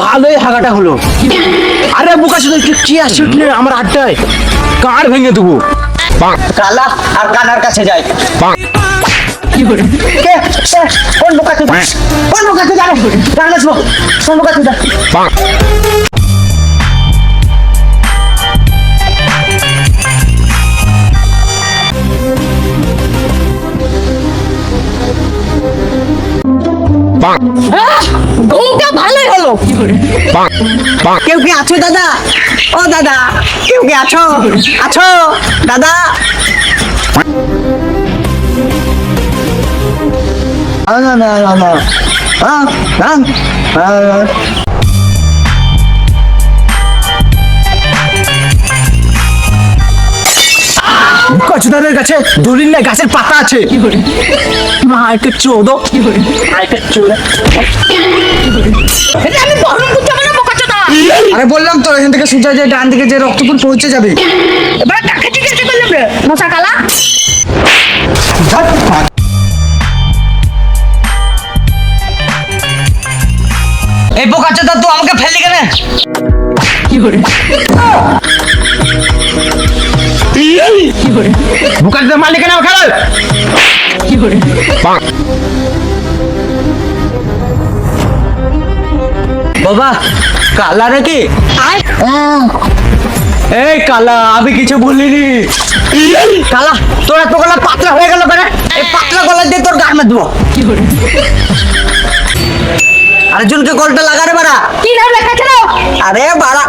ভালোই হাগাটা হলো। আরে বোকা শুধু একটু কি আসছে আমার আড্ডায় কার ভেঙে দেবো। কালা আর কানার কাছে যাই। কে? কে? কোন বোকা তুই? কোন বোকা তুই? জানো কোন বোকা তুই? ঘুমটা ভালোই হলো কেউ কি আছো দাদা ও দাদা কেউ কি আছো আছো দাদা না না না না কচুদারের কাছে দলিল না গাছের পাতা আছে। মা একটা চোদ। একটা চোদ। আমি বহন করতে পারব না বোকাচোদা। আরে বললাম তো এখান থেকে সোজা যে ডান দিকে যে রক্তপুর পৌঁছে যাবে। এবার টাকা জিজ্ঞাসা করলাম রে মশা কালা? এই বোকাচোদা তুই আমাকে ফেললি কেন? বোকাচোদা মারলি কেন আমার খেলার বাবা কালা নাকি? এই কালা আমি কিছু বলিনি। কালা তোর এত গলা পাতলা হয়ে গেল কেন? এই পাতলা গলা দিয়ে তোর গান দেবো আরে জুনকে কলটা লাগা রে বাড়া। কি নাম লেখা ছিল আরে বাড়া।